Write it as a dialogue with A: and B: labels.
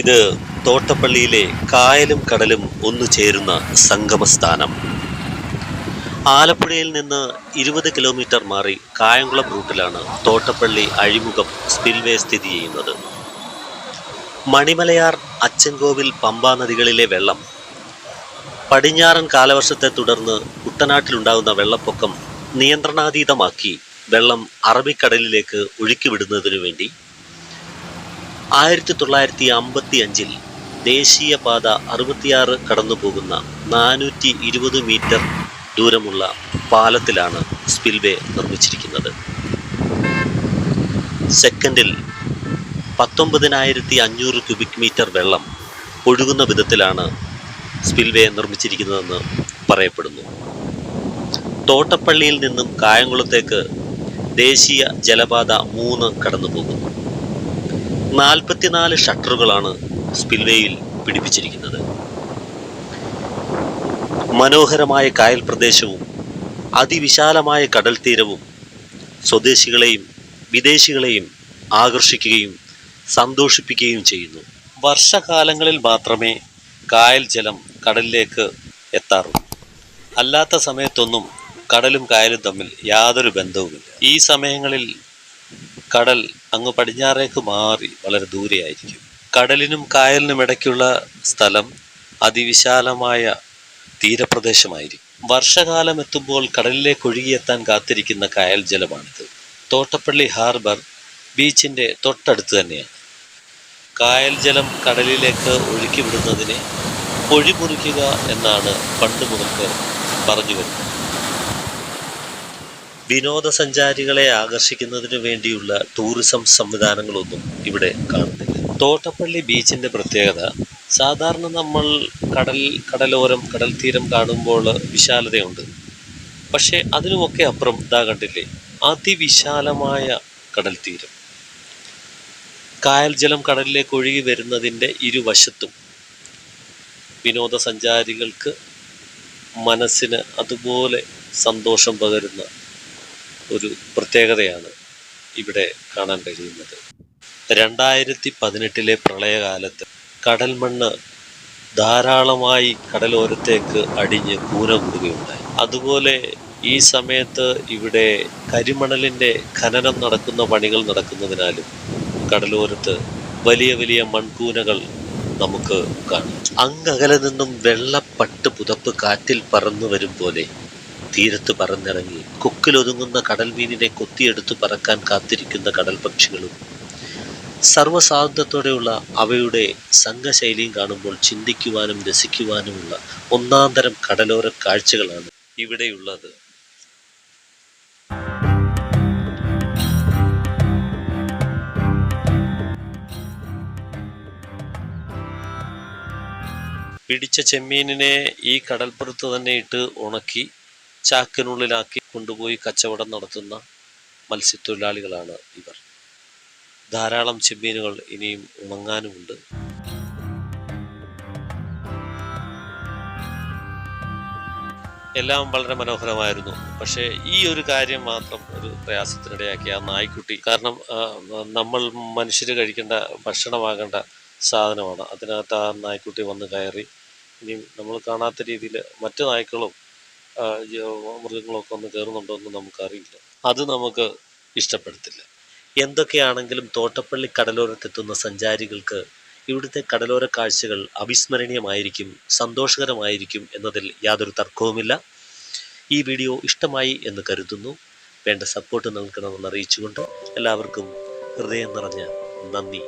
A: ഇത് തോട്ടപ്പള്ളിയിലെ കായലും കടലും ഒന്നു ചേരുന്ന സംഗമസ്ഥാനം. ആലപ്പുഴയിൽ നിന്ന് ഇരുപത് കിലോമീറ്റർ മാറി കായംകുളം റൂട്ടിലാണ് തോട്ടപ്പള്ളി അഴിമുഖം സ്പിൽവേ സ്ഥിതി ചെയ്യുന്നത്. മണിമലയാർ അച്ചൻകോവിൽ പമ്പാ നദികളിലെ വെള്ളം. പടിഞ്ഞാറൻ കാലവർഷത്തെ തുടർന്ന് കുട്ടനാട്ടിലുണ്ടാകുന്ന വെള്ളപ്പൊക്കം നിയന്ത്രണാതീതമാക്കി വെള്ളം അറബിക്കടലിലേക്ക് ഒഴുക്കിവിടുന്നതിനു വേണ്ടി. ആയിരത്തി തൊള്ളായിരത്തി അമ്പത്തി അഞ്ചിൽ ദേശീയപാത അറുപത്തിയാറ് കടന്നു പോകുന്ന നാനൂറ്റി ഇരുപത് മീറ്റർ ദൂരമുള്ള പാലത്തിലാണ് സ്പിൽവേ നിർമ്മിച്ചിരിക്കുന്നത്. സെക്കൻഡിൽ പത്തൊമ്പതിനായിരത്തി അഞ്ഞൂറ് ക്യൂബിക് മീറ്റർ വെള്ളം ഒഴുകുന്ന വിധത്തിലാണ് സ്പിൽവേ നിർമ്മിച്ചിരിക്കുന്നതെന്ന് പറയപ്പെടുന്നു. തോട്ടപ്പള്ളിയിൽ നിന്നും കായംകുളത്തേക്ക് ദേശീയ ജലപാത മൂന്ന് കടന്നു പോകുന്നു നാൽപ്പത്തിനാല് ഷട്ടറുകളാണ് സ്പിൽവേയിൽ പിടിപ്പിച്ചിരിക്കുന്നത്. മനോഹരമായ കായൽ പ്രദേശവും അതിവിശാലമായ കടൽ തീരവും സ്വദേശികളെയും വിദേശികളെയും ആകർഷിക്കുകയും സന്തോഷിപ്പിക്കുകയും ചെയ്യുന്നു. വർഷകാലങ്ങളിൽ മാത്രമേ കായൽ ജലം കടലിലേക്ക് എത്താറുള്ളൂ അല്ലാത്ത സമയത്തൊന്നും കടലും കായലും തമ്മിൽ യാതൊരു ബന്ധവുമില്ല. ഈ സമയങ്ങളിൽ കടൽ അങ്ങ് പടിഞ്ഞാറേക്ക് മാറി വളരെ ദൂരെയായിരിക്കും. കടലിനും കായലിനും ഇടയ്ക്കുള്ള സ്ഥലം അതിവിശാലമായ തീരപ്രദേശമായിരിക്കും. വർഷകാലം എത്തുമ്പോൾ കടലിലേക്ക് ഒഴുകിയെത്താൻ കാത്തിരിക്കുന്ന കായൽ ജലമാണിത്. തോട്ടപ്പള്ളി ഹാർബർ ബീച്ചിന്റെ തൊട്ടടുത്ത് തന്നെയാണ്. കായൽ ജലം കടലിലേക്ക് ഒഴുക്കി വിടുന്നതിനെ പൊഴിമുറിക്കുക എന്നാണ് പണ്ട് മുതൽക്ക് പറഞ്ഞു വരുന്നത്. വിനോദസഞ്ചാരികളെ ആകർഷിക്കുന്നതിന് വേണ്ടിയുള്ള ടൂറിസം സംവിധാനങ്ങളൊന്നും ഇവിടെ കാണുന്നില്ല. തോട്ടപ്പള്ളി ബീച്ചിന്റെ പ്രത്യേകത സാധാരണ നമ്മൾ കടൽ കടലോരം കടൽ തീരം കാണുമ്പോൾ വിശാലതയുണ്ട്. പക്ഷേ അതിനുമൊക്കെ അപ്പുറം ഇതാ കണ്ടില്ലേ അതിവിശാലമായ കടൽ തീരം. കായൽ ജലം കടലിലേക്ക് ഒഴുകി വരുന്നതിന്റെ ഇരുവശത്തും വിനോദസഞ്ചാരികൾക്ക് മനസ്സിന് അതുപോലെ സന്തോഷം പകരുന്ന ഒരു പ്രത്യേകതയാണ് ഇവിടെ കാണാൻ കഴിയുന്നത്. രണ്ടായിരത്തി പതിനെട്ടിലെ പ്രളയകാലത്ത് കടൽ മണ്ണ് ധാരാളമായി കടലോരത്തേക്ക് അടിഞ്ഞ് കൂന കൂടുകയുണ്ടായി അതുപോലെ ഈ സമയത്ത് ഇവിടെ കരിമണലിന്റെ ഖനനം നടക്കുന്ന പണികൾ നടക്കുന്നതിനാലും കടലോരത്ത് വലിയ വലിയ മൺകൂനകൾ നമുക്ക് കാണാം. അങ്ങകലെ നിന്നും വെള്ളപ്പട്ട് പുതപ്പ് കാറ്റിൽ പറന്നു വരും പോലെ തീരത്ത് പറന്നിറങ്ങി കൊക്കിലൊതുങ്ങുന്ന കടൽ മീനിനെ കൊത്തിയെടുത്ത് പറക്കാൻ കാത്തിരിക്കുന്ന കടൽ പക്ഷികളും സർവസാധ്യത്തോടെയുള്ള അവയുടെ സംഘശൈലിയും കാണുമ്പോൾ ചിന്തിക്കുവാനും രസിക്കുവാനുമുള്ള ഒന്നാം തരം കടലോര കാഴ്ചകളാണ് ഇവിടെയുള്ളത്. പിടിച്ച ചെമ്മീനിനെ ഈ കടൽപ്പുറത്ത് തന്നെ ഇട്ട് ഉണക്കി ചാക്കിനുള്ളിലാക്കി കൊണ്ടുപോയി കച്ചവടം നടത്തുന്ന മത്സ്യത്തൊഴിലാളികളാണ് ഇവർ. ധാരാളം ചെമ്മീനുകൾ ഇനിയും ഉണങ്ങാനുമുണ്ട്. എല്ലാം വളരെ മനോഹരമായിരുന്നു. പക്ഷേ ഈ ഒരു കാര്യം മാത്രം ഒരു പ്രയാസത്തിനിടയാക്കി ആ നായ്ക്കുട്ടി. കാരണം നമ്മൾ മനുഷ്യർ കഴിക്കേണ്ട ഭക്ഷണമാകേണ്ട സാധനമാണ്. അതിനകത്ത് ആ നായ്ക്കുട്ടി വന്ന് കയറി ഇനി നമ്മൾ കാണാത്ത രീതിയിൽ മറ്റു നായ്ക്കളും മൃഗങ്ങളൊക്കെ ഒന്ന് കയറുന്നുണ്ടോ എന്ന് നമുക്കറിയില്ല. അത് നമുക്ക് ഇഷ്ടപ്പെടത്തില്ല. എന്തൊക്കെയാണെങ്കിലും തോട്ടപ്പള്ളി കടലോരത്തെത്തുന്ന സഞ്ചാരികൾക്ക് ഇവിടുത്തെ കടലോര കാഴ്ചകൾ അവിസ്മരണീയമായിരിക്കും സന്തോഷകരമായിരിക്കും എന്നതിൽ യാതൊരു തർക്കവുമില്ല. ഈ വീഡിയോ ഇഷ്ടമായി എന്ന് കരുതുന്നു. വേണ്ട സപ്പോർട്ട് നൽകണമെന്ന് അറിയിച്ചുകൊണ്ട് എല്ലാവർക്കും ഹൃദയം നിറഞ്ഞ നന്ദി.